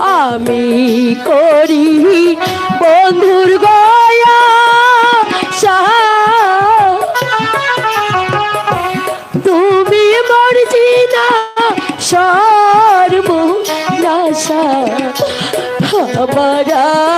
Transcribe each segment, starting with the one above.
আমি করি বন্ধুর গয়া তুমি মরজি না সর্বনাশা। আমার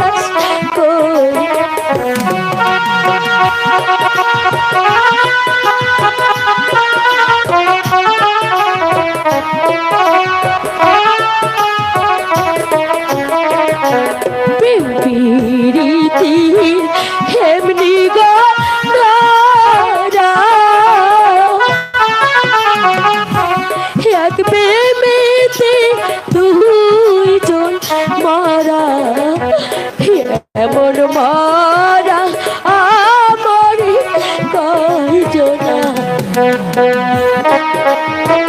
Thank you.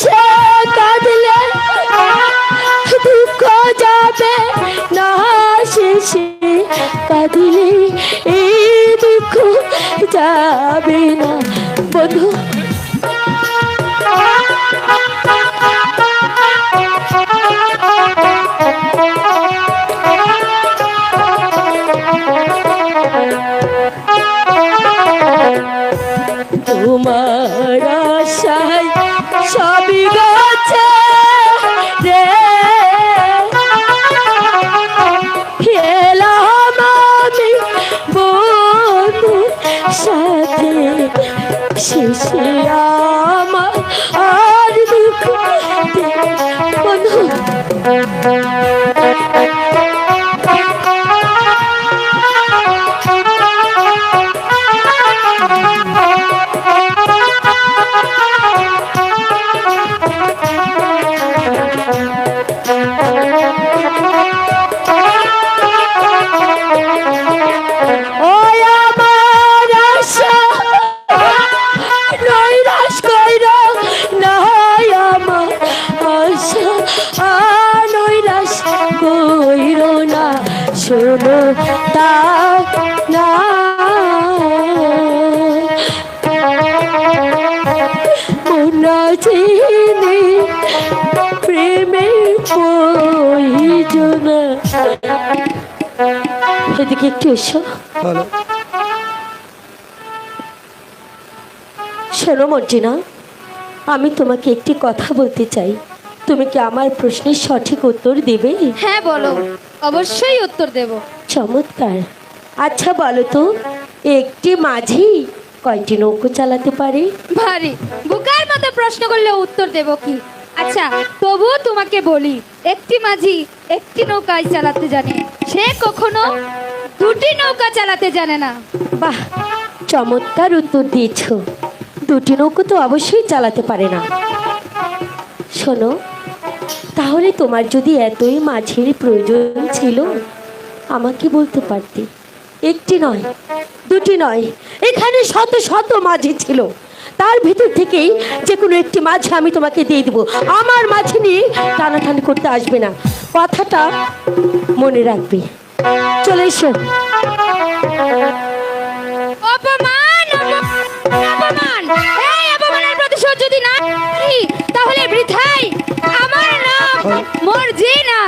সে কাঁদলে দুঃখ যাবে না শেষে কাঁদলে এই দুঃখ যাবে না। বধূ সাথে শেষে আমার আর দুঃখ শোনো তা চিনি প্রেমে প্রয়োজন এদিকে একটু এসো। শোনো মর্জিনা আমি তোমাকে একটি কথা বলতে চাই। তুমি কি আমার প্রশ্নের সঠিক উত্তর দেবে? হ্যাঁ বলো। অবশ্যই উত্তর দেব। চমৎকার। আচ্ছা বলো তো একটি মাঝি কয়টি নৌকো চালাতে পারে? ভারী। বুকার মতো প্রশ্ন করলে উত্তর দেব কি? আচ্ছা তবু তোমাকে বলি একটি মাঝি একটি নৌকায় চালাতে জানে। সে কখনো দুটি নৌকা চালাতে জানে না। বাহ চমৎকার উত্তর দিয়েছ। দুটি নৌকো তো অবশ্যই চালাতে পারে না। শোনো তাহলে তোমার যদি এতই মাঝের প্রয়োজন ছিল আমাকে বলতে পারতে। একটি নয় দুটি নয় এখানে শত শত মাঝি ছিল। তার ভিতর থেকেই যে কোনো একটি মাঝে আমি তোমাকে দিয়ে দেবো। আমার মাঝে নিয়ে টানাটানি করতে আসবে না। কথাটা মনে রাখবে। চলে এসো। অপমান, অপমান এই অপমানের প্রতিশোধ যদি না তাহলে বৃথাই। মর্জিনা